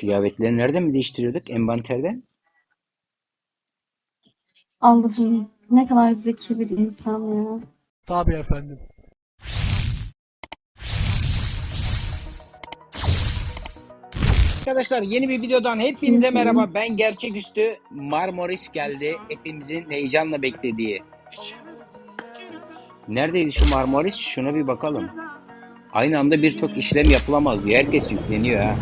Kıyafetleri nereden mi değiştiriyorduk? Envanterden? Allah'ım ne kadar zeki bir insan ya. Tabii efendim. Arkadaşlar yeni bir videodan hepinize merhaba. Ben gerçeküstü Marmaris geldi. Hepimizin heyecanla beklediği. Neredeydi şu Marmaris? Şuna bir bakalım. Aynı anda birçok işlem yapılamaz. Herkes yükleniyor ha.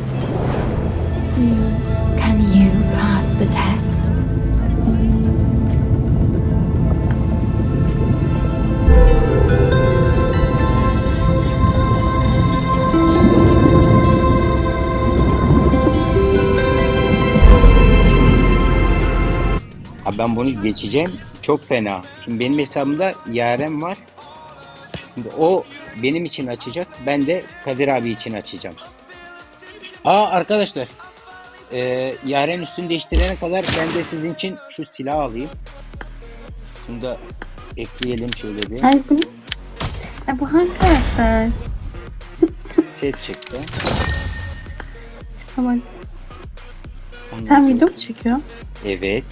Ben bunu geçeceğim. Çok fena. Şimdi benim hesabımda Yaren var. Şimdi o benim için açacak. Ben de Kadir abi için açacağım. Aa arkadaşlar. Ee, Yaren üstünü değiştirene kadar ben de sizin için şu silah alayım. Bunu da ekleyelim şöyle bir. Ay bu ne? E, bu hangi karakter? Set çıktı. Tamam. Ondan Sen sonra- video mu çekiyorsun? Evet.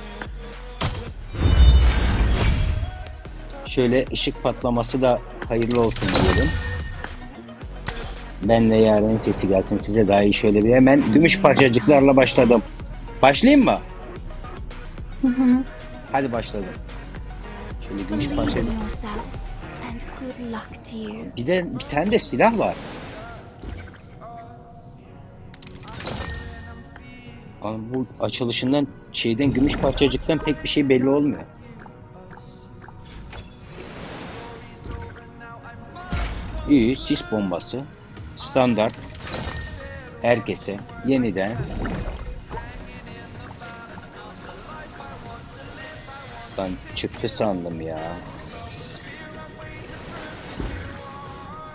Şöyle ışık patlaması da hayırlı olsun diyorum. Benle yarın sesi gelsin size daha iyi şöyle bir hemen gümüş parçacıklarla başladım. Başlayayım mı? Hı hı. Hadi başladım. Şöyle gümüş parçacık. Bir de bir tane de silah var. Ama bu açılışından şeyden gümüş parçacıktan pek bir şey belli olmuyor. İyi sis bombası. Standart. Herkese yeniden. Ben çıktı sandım ya.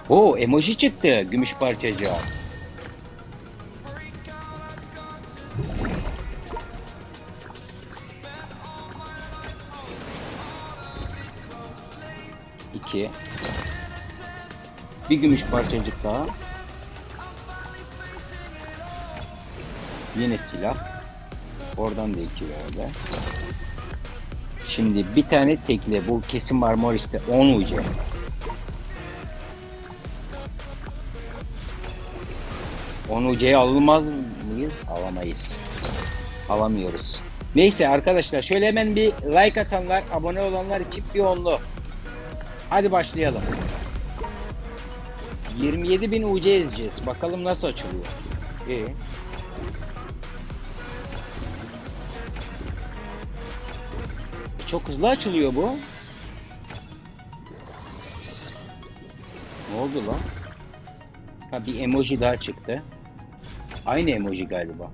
Oo emoji çıktı gümüş parçacığa. Bir gümüş parçacık daha. Yine silah. Oradan da iki verdi. Şimdi bir tane tekli bu kesin Marmoris'te 10 ucu. Onu C'ye almaz mıyız? Alamayız. Alamıyoruz. Neyse arkadaşlar şöyle hemen bir like atanlar, abone olanlar için bir onlu. Hadi başlayalım. 27 bin UC ezeceğiz. Bakalım nasıl açılıyor. İyi. Çok hızlı açılıyor bu. Ne oldu lan? Ha bir emoji daha çıktı. Aynı emoji galiba.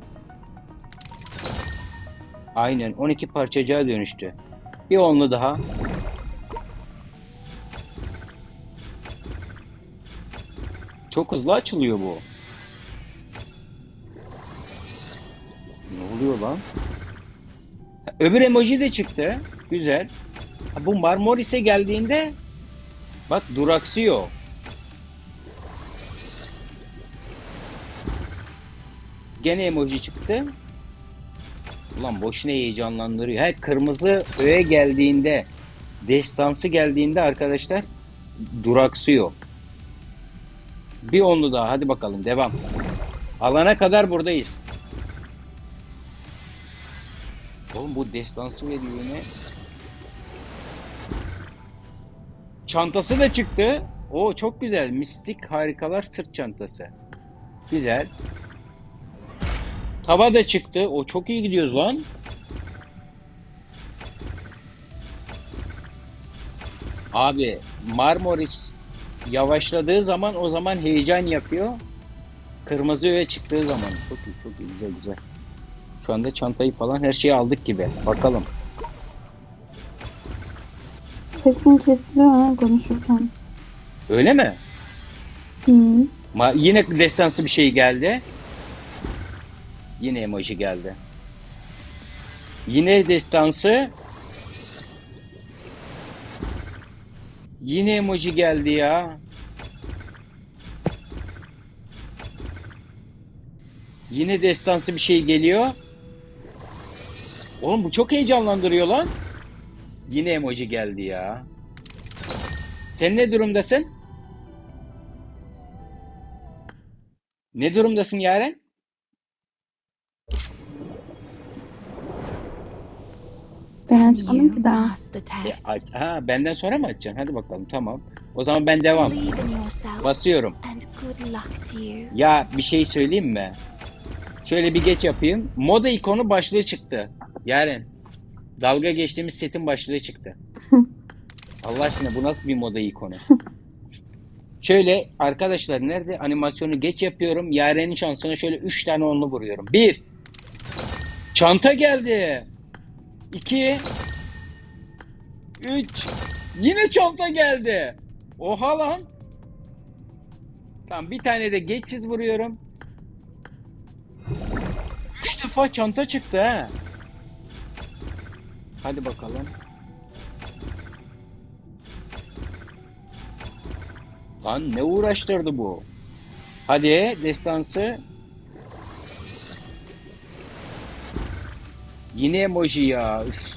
Aynen 12 parçacığa dönüştü. Bir onlu daha. Çok hızlı açılıyor bu. Ne oluyor lan? Öbür emoji de çıktı. Güzel. Bu Marmoris'e geldiğinde bak duraksıyor. Gene emoji çıktı. Ulan boşuna heyecanlandırıyor. Her kırmızı öğe geldiğinde, destansı geldiğinde arkadaşlar duraksıyor. Bir onlu daha. Hadi bakalım devam. Alana kadar buradayız. Oğlum bu destansı veriyor yine. Çantası da çıktı. O çok güzel. Mistik harikalar sırt çantası. Güzel. Tava da çıktı. O çok iyi gidiyoruz lan. Abi Marmoris yavaşladığı zaman o zaman heyecan yapıyor. Kırmızı öğe çıktığı zaman. Çok iyi çok iyi güzel güzel. Şu anda çantayı falan her şeyi aldık gibi. Bakalım. Sesin kesiliyor ha konuşurken. Öyle mi? Hı. Ma yine destansı bir şey geldi. Yine emoji geldi. Yine destansı. Yine emoji geldi ya. Yine destansı bir şey geliyor. Oğlum bu çok heyecanlandırıyor lan. Yine emoji geldi ya. Sen ne durumdasın? Ne durumdasın Yaren? Ben açmadım ki daha. E, aç- ha, benden sonra mı açacaksın? Hadi bakalım tamam. O zaman ben devam. Basıyorum. Ya bir şey söyleyeyim mi? Şöyle bir geç yapayım. Moda ikonu başlığı çıktı. Yaren. Dalga geçtiğimiz setin başlığı çıktı. Allah aşkına bu nasıl bir moda ikonu? Şöyle arkadaşlar nerede animasyonu geç yapıyorum. Yaren'in şansına şöyle 3 tane onlu vuruyorum. 1 Çanta geldi. 2 3 Yine çanta geldi. Oha lan. Tamam bir tane de geçsiz vuruyorum. Üç defa çanta çıktı ha. Hadi bakalım. Lan ne uğraştırdı bu? Hadi destansı. Yine emoji ya. üf.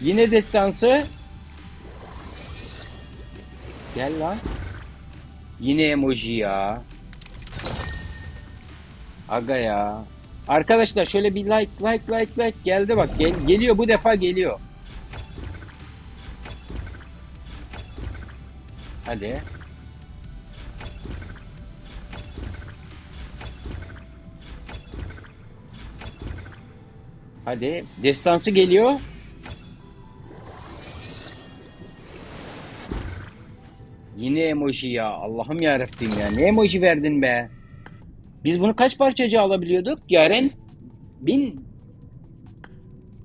Yine destansı. Gel lan. Yine emoji ya. Aga ya. Arkadaşlar şöyle bir like like like like geldi bak. Gel, geliyor bu defa geliyor. Hadi. Hadi. Destansı geliyor. Yine emoji ya. Allah'ım ya ya. Ne emoji verdin be? Biz bunu kaç parçacı alabiliyorduk? Yaren bin.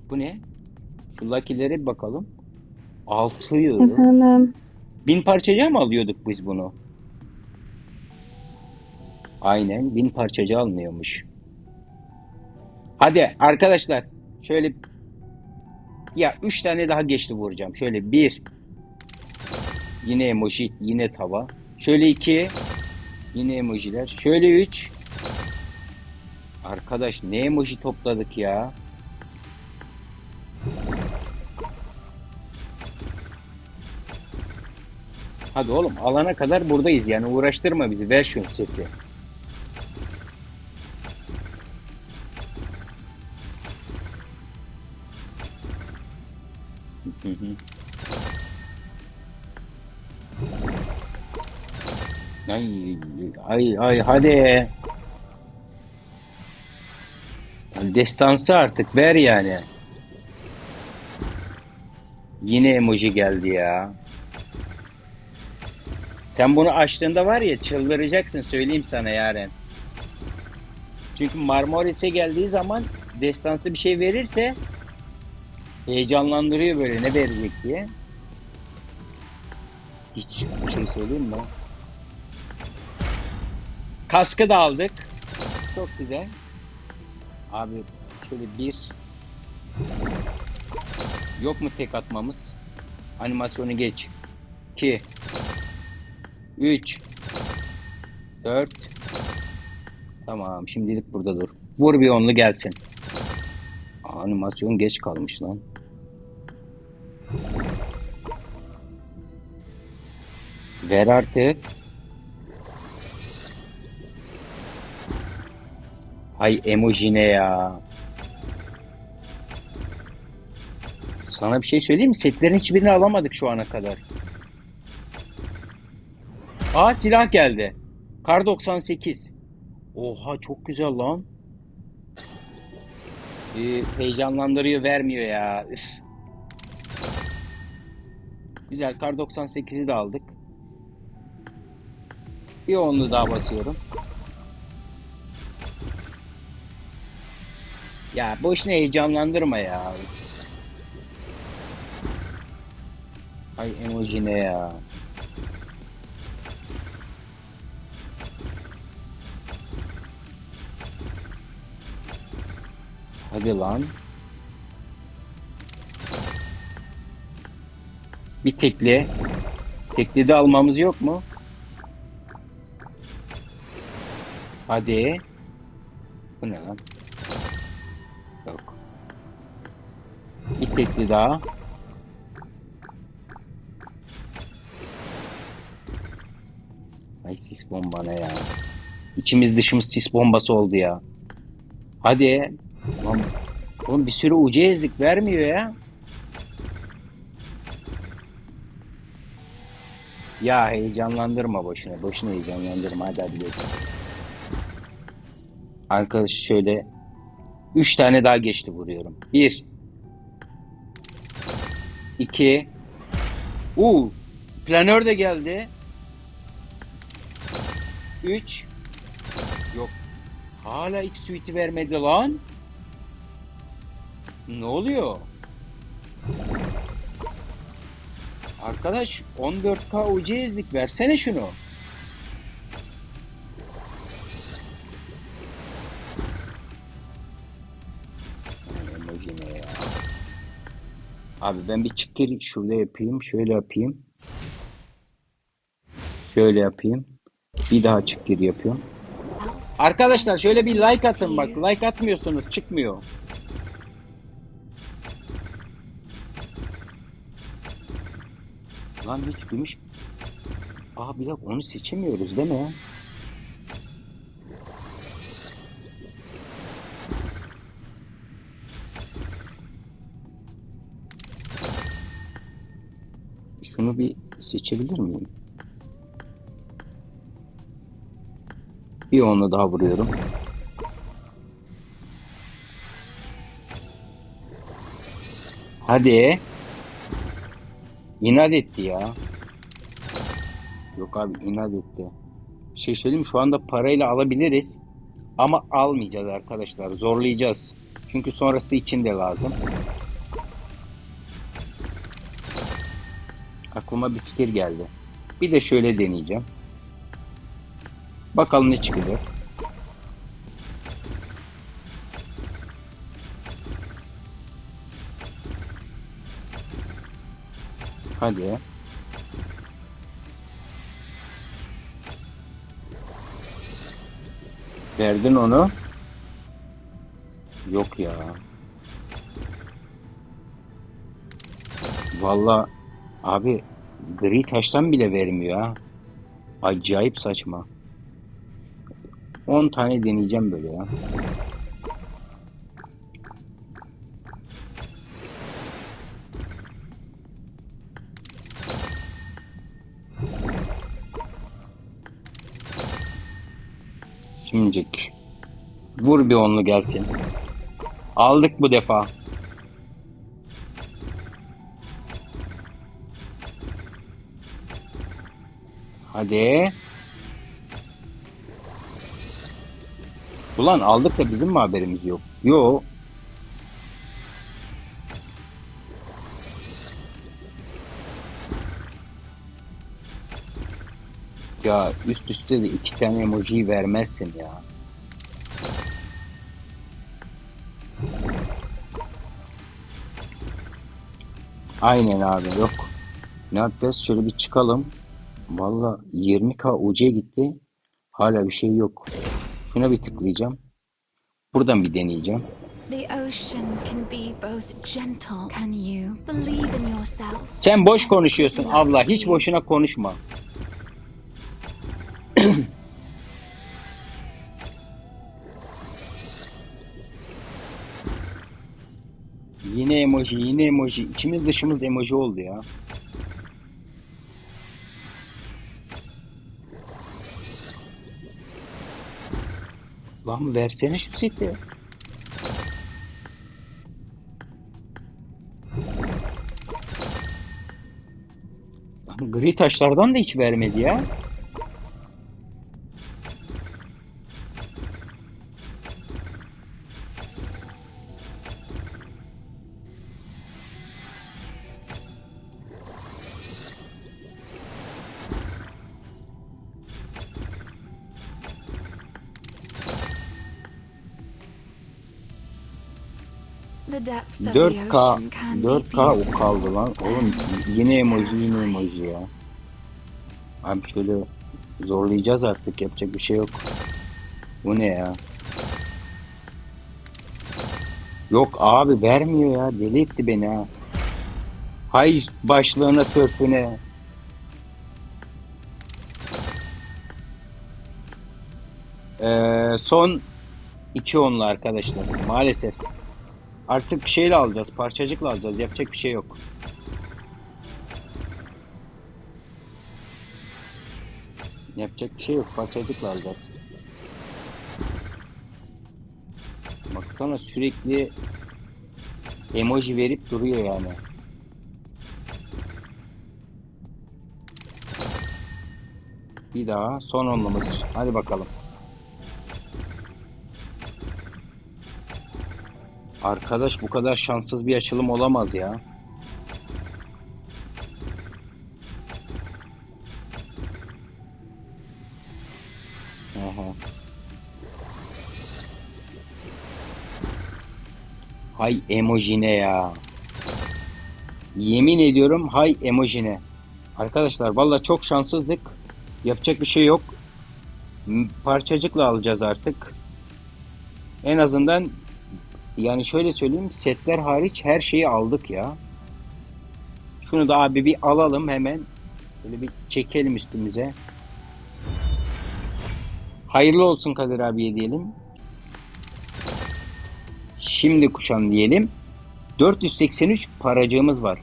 Bu ne? Şu lucky'lere bir bakalım. 600. Efendim. Bin parçacı mı alıyorduk biz bunu? Aynen bin parçacı almıyormuş. Hadi arkadaşlar şöyle ya üç tane daha geçti vuracağım. Şöyle bir yine emoji yine tava. Şöyle iki yine emojiler. Şöyle üç Arkadaş ne emoji topladık ya. Hadi oğlum alana kadar buradayız yani uğraştırma bizi ver şu seti. Hı. Ay, ay, ay hadi. Destansı artık ver yani. Yine emoji geldi ya. Sen bunu açtığında var ya çıldıracaksın söyleyeyim sana Yaren. Çünkü Marmoris'e geldiği zaman destansı bir şey verirse heyecanlandırıyor böyle ne verecek diye. Hiç bir şey söyleyeyim mi? Kaskı da aldık. Çok güzel. Abi şöyle bir yok mu tek atmamız? Animasyonu geç. 2 3 4 Tamam şimdilik burada dur. Vur bir onlu gelsin. Animasyon geç kalmış lan. Ver artık. Hay emoji ne ya? Sana bir şey söyleyeyim mi? Setlerin hiçbirini alamadık şu ana kadar. Aa silah geldi. Kar 98. Oha çok güzel lan. Ee, heyecanlandırıyor vermiyor ya. Üf. Güzel kar 98'i de aldık. Bir onlu daha basıyorum. Ya boşuna heyecanlandırma ya. Ay emoji ne ya. Hadi lan. Bir tekli. Tekli de almamız yok mu? Hadi. Bu ne lan? Yok. Bir daha. Ay sis bomba ne ya? İçimiz dışımız sis bombası oldu ya. Hadi. Lan, oğlum bir sürü ucu ezdik vermiyor ya. Ya heyecanlandırma boşuna. Boşuna heyecanlandırma. Hadi hadi geç. Arkadaş şöyle üç tane daha geçti vuruyorum. Bir. iki. Uuu. Planör de geldi. Üç. Yok. Hala ilk suite'i vermedi lan. Ne oluyor? Arkadaş 14K ucu ezdik. Versene şunu. Abi ben bir çıkır şurada yapayım. Şöyle yapayım. Şöyle yapayım. Bir daha çıkır yapıyorum. Arkadaşlar şöyle bir like atın bak. Like atmıyorsunuz çıkmıyor. Lan hiç gümüş. Aa bir dakika onu seçemiyoruz değil mi? Şunu bir seçebilir miyim? Bir onu daha vuruyorum. Hadi. İnat etti ya. Yok abi inat etti. Bir şey söyleyeyim? Şu anda parayla alabiliriz. Ama almayacağız arkadaşlar. Zorlayacağız. Çünkü sonrası için de lazım. Aklıma bir fikir geldi. Bir de şöyle deneyeceğim. Bakalım ne çıkacak. Hadi. Verdin onu. Yok ya. Valla abi gri taştan bile vermiyor ha. Acayip saçma. 10 tane deneyeceğim böyle ya. Şimdilik. Vur bir onlu gelsin. Aldık bu defa. Hadi. Ulan aldık da bizim mi haberimiz yok? Yo. Ya üst üste de iki tane emojiyi vermezsin ya. Aynen abi yok. Ne yapacağız? Şöyle bir çıkalım. Valla 20k UC gitti. Hala bir şey yok. Şuna bir tıklayacağım. Buradan bir deneyeceğim. Sen boş konuşuyorsun abla. Hiç boşuna konuşma. Yine emoji, yine emoji. İçimiz dışımız emoji oldu ya. Lan versene şu seti. Lan gri taşlardan da hiç vermedi ya. 4K ocean can be 4K o kaldı lan. Oğlum yine emoji yine emoji ya. Abi şöyle zorlayacağız artık yapacak bir şey yok. Bu ne ya? Yok abi vermiyor ya. Deli etti beni ha. Hay başlığına törpüne. Ee, son iki onlu arkadaşlar. Maalesef. Artık şeyle alacağız. Parçacıkla alacağız. Yapacak bir şey yok. Yapacak bir şey yok. Parçacıkla alacağız. Baksana sürekli emoji verip duruyor yani. Bir daha son onlumuz. Hadi bakalım. Arkadaş bu kadar şanssız bir açılım olamaz ya. Aha. Hay emojine ya. Yemin ediyorum hay emojine. Arkadaşlar valla çok şanssızlık. Yapacak bir şey yok. Parçacıkla alacağız artık. En azından yani şöyle söyleyeyim setler hariç her şeyi aldık ya. Şunu da abi bir alalım hemen. Böyle bir çekelim üstümüze. Hayırlı olsun Kadir abiye diyelim. Şimdi kuşan diyelim. 483 paracığımız var.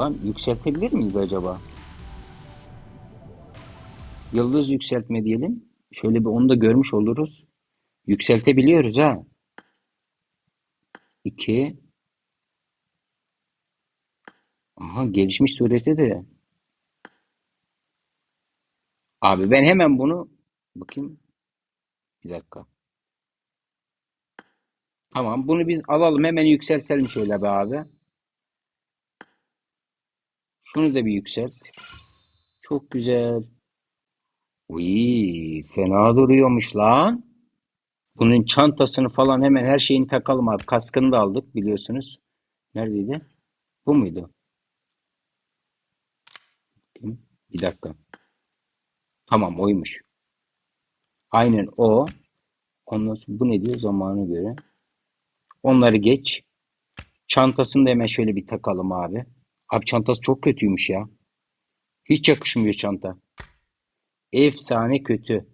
Lan yükseltebilir miyiz acaba? Yıldız yükseltme diyelim. Şöyle bir onu da görmüş oluruz. Yükseltebiliyoruz ha. 2 Aha gelişmiş surette de. Abi ben hemen bunu bakayım. Bir dakika. Tamam bunu biz alalım hemen yükseltelim şöyle be abi. Şunu da bir yükselt. Çok güzel. Uy, fena duruyormuş lan. Bunun çantasını falan hemen her şeyini takalım abi. Kaskını da aldık biliyorsunuz. Neredeydi? Bu muydu? Bir dakika. Tamam oymuş. Aynen o. Ondan sonra bu ne diyor zamana göre. Onları geç. Çantasını da hemen şöyle bir takalım abi. Abi çantası çok kötüymüş ya. Hiç yakışmıyor çanta. Efsane kötü.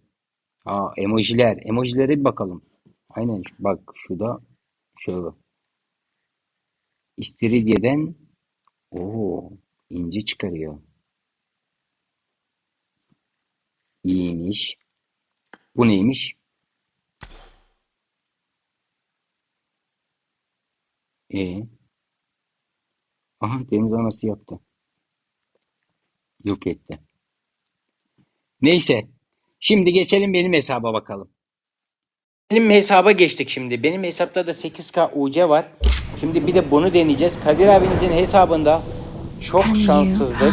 Aa emojiler. Emojilere bir bakalım. Aynen bak şurada şöyle. İstiridye'den o inci çıkarıyor. İyiymiş. Bu neymiş? E. Aha deniz anası yaptı. Yok etti. Neyse. Şimdi geçelim benim hesaba bakalım. Benim hesaba geçtik şimdi. Benim hesapta da 8K UC var. Şimdi bir de bunu deneyeceğiz. Kadir abinizin hesabında çok şanssızlık.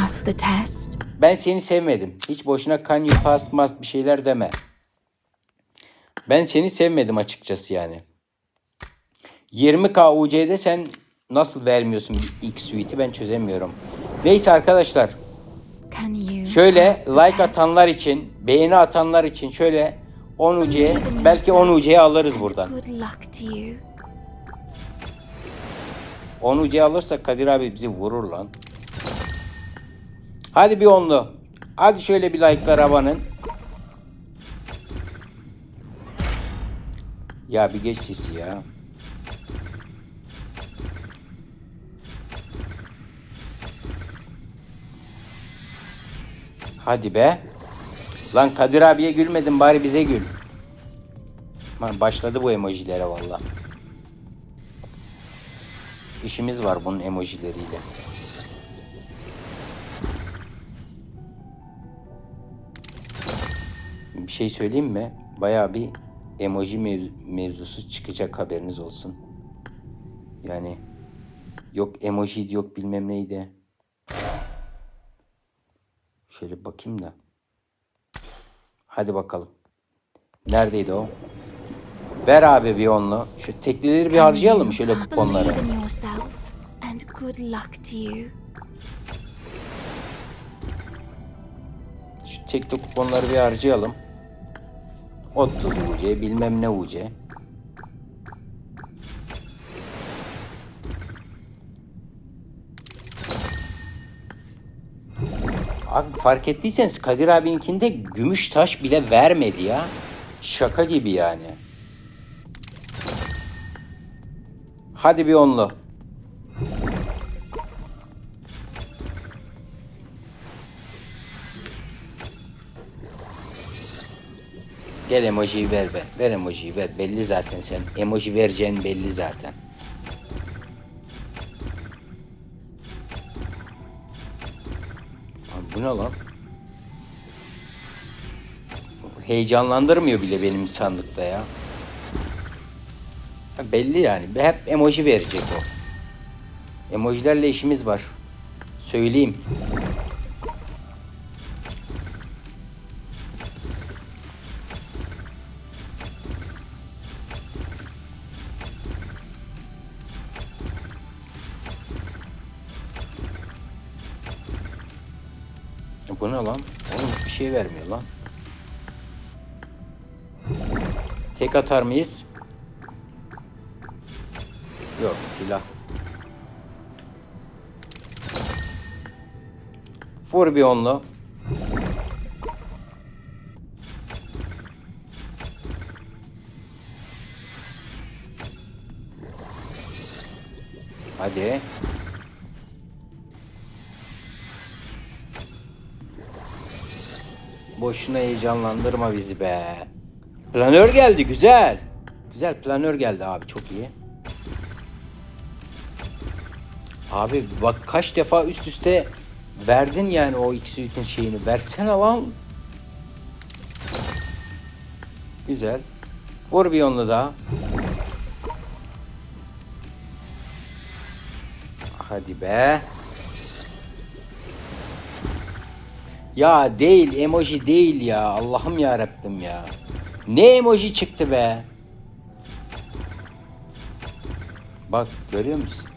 Ben seni sevmedim. Hiç boşuna can you pass must bir şeyler deme. Ben seni sevmedim açıkçası yani. 20K UC'de sen nasıl vermiyorsun bir ilk suite'i ben çözemiyorum. Neyse arkadaşlar. Şöyle like atanlar için, beğeni atanlar için şöyle 10 UC'ye Believe in belki 10 yourself UC'ye alırız buradan. Good luck to you. 10 UC'ye alırsak Kadir abi bizi vurur lan. Hadi bir onlu. Hadi şöyle bir like'lar abanın. Ya bir geç sisi ya. Hadi be. Lan Kadir abiye gülmedin bari bize gül. Lan başladı bu emojilere valla. İşimiz var bunun emojileriyle. Bir şey söyleyeyim mi? Bayağı bir emoji mev- mevzusu çıkacak haberiniz olsun. Yani yok emoji yok bilmem neydi. Şöyle bakayım da. Hadi bakalım. Neredeydi o? Ver abi bir onlu. Şu teklileri bir harcayalım şöyle kuponları. Şu tekli kuponları bir harcayalım. 30 UC bilmem ne UC. Fark ettiyseniz Kadir abininkinde gümüş taş bile vermedi ya. Şaka gibi yani. Hadi bir onlu. Gel emojiyi ver be. Ver emojiyi ver. Belli zaten sen. Emoji vereceğin belli zaten. Bu ne lan? Heyecanlandırmıyor bile benim sandıkta ya. Ha, Belli yani. Hep emoji verecek o. Emojilerle işimiz var. Söyleyeyim. Atar mıyız? Yok silah. Vur bir onlu. Hadi. Boşuna heyecanlandırma bizi be. Planör geldi güzel. Güzel planör geldi abi çok iyi. Abi bak kaç defa üst üste verdin yani o bütün şeyini. Versene lan. Güzel. Vur bir onlu daha. Hadi be. Ya değil emoji değil ya. Allah'ım ya Rabbim ya. Ne emoji çıktı be? Bak görüyor musun?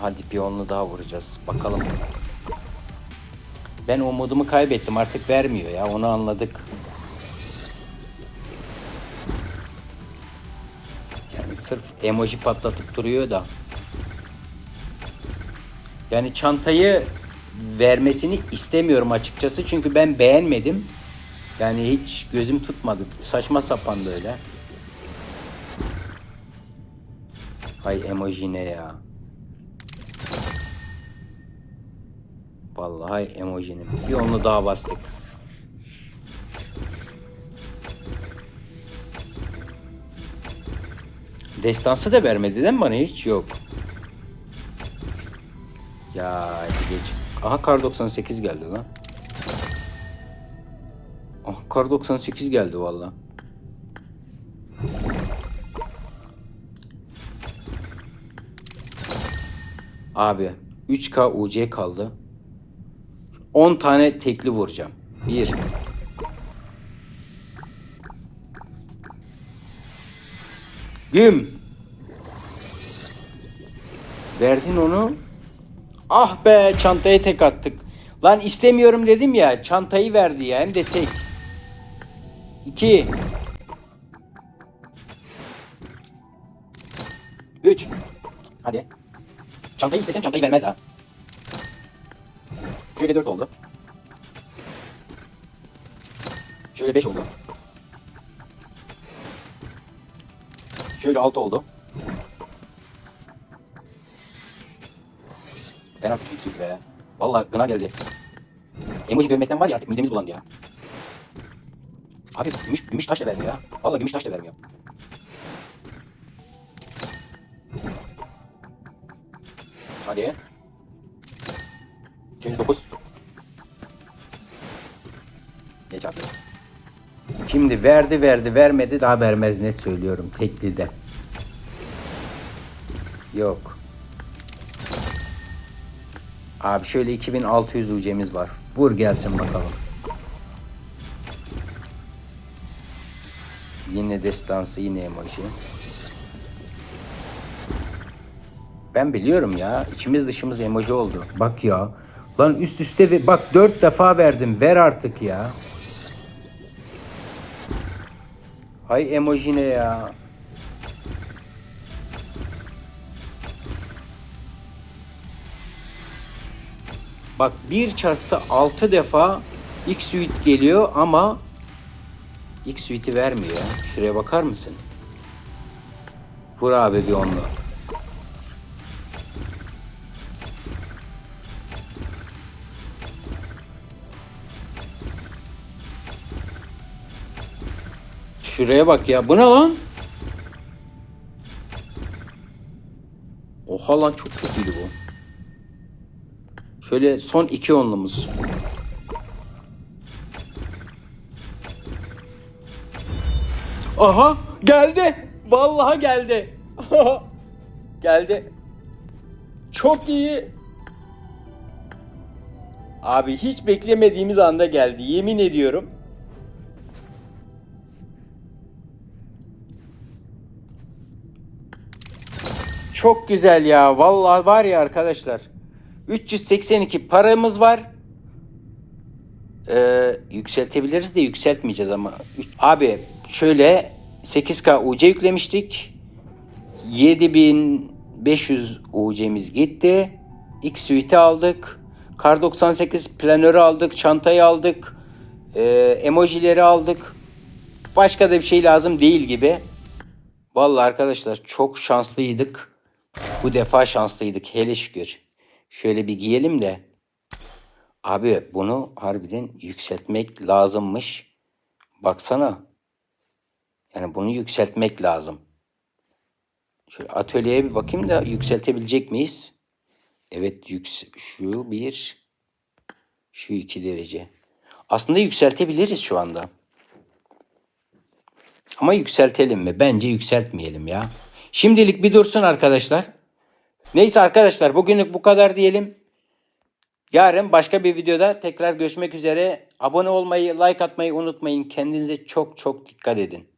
Hadi bir onlu daha vuracağız. Bakalım. Ben umudumu kaybettim. Artık vermiyor ya. Onu anladık. Yani sırf emoji patlatıp duruyor da. Yani çantayı vermesini istemiyorum açıkçası. Çünkü ben beğenmedim. Yani hiç gözüm tutmadı. Saçma sapan da öyle. Hay emoji ne ya? Vallahi emojinin. Bir onu daha bastık. Destansı da vermedi değil mi bana hiç? Yok. Ya hadi geç. Aha kar 98 geldi lan. Aha kar 98 geldi valla. Abi 3K UC kaldı. 10 tane tekli vuracağım. 1 Güm. Verdin onu. Ah be çantaya tek attık. Lan istemiyorum dedim ya. Çantayı verdi ya hem de tek. 2 3 Hadi. Çantayı istesem çantayı vermez ha. Şöyle 4 oldu. Şöyle 5 oldu. Şöyle 6 oldu. Artık fix yok be. Vallahi gına geldi. Emoji görmekten var ya artık midemiz bulandı ya. Abi gümüş, gümüş taş da vermiyor ya. Vallahi gümüş taş da vermiyor. Hadi. Şimdi 9. Geç abi. Şimdi verdi verdi vermedi daha vermez net söylüyorum teklide. Yok. Abi şöyle 2600 UC'miz var. Vur gelsin bakalım. Yine destansı yine emoji. Ben biliyorum ya. içimiz dışımız emoji oldu. Bak ya. Lan üst üste ve bak dört defa verdim. Ver artık ya. Hay emoji ne ya? Bak 1 çarpı 6 defa X suite geliyor ama X suite'i vermiyor ya. Şuraya bakar mısın? Vur abi bir onunla. Şuraya bak ya. Bu ne lan? Oha lan çok kötüydü bu. Şöyle son iki onlumuz. Aha geldi. Vallahi geldi. geldi. Çok iyi. Abi hiç beklemediğimiz anda geldi. Yemin ediyorum. Çok güzel ya. Vallahi var ya arkadaşlar. 382 paramız var. Ee, yükseltebiliriz de yükseltmeyeceğiz ama. Abi şöyle 8K UC yüklemiştik. 7500 UC'miz gitti. X Suite aldık. Kar 98 planörü aldık. Çantayı aldık. Ee, emojileri aldık. Başka da bir şey lazım değil gibi. Vallahi arkadaşlar çok şanslıydık. Bu defa şanslıydık hele şükür. Şöyle bir giyelim de. Abi bunu harbiden yükseltmek lazımmış. Baksana. Yani bunu yükseltmek lazım. Şöyle atölyeye bir bakayım da yükseltebilecek miyiz? Evet yüks şu bir şu iki derece. Aslında yükseltebiliriz şu anda. Ama yükseltelim mi? Bence yükseltmeyelim ya. Şimdilik bir dursun arkadaşlar. Neyse arkadaşlar bugünlük bu kadar diyelim. Yarın başka bir videoda tekrar görüşmek üzere. Abone olmayı, like atmayı unutmayın. Kendinize çok çok dikkat edin.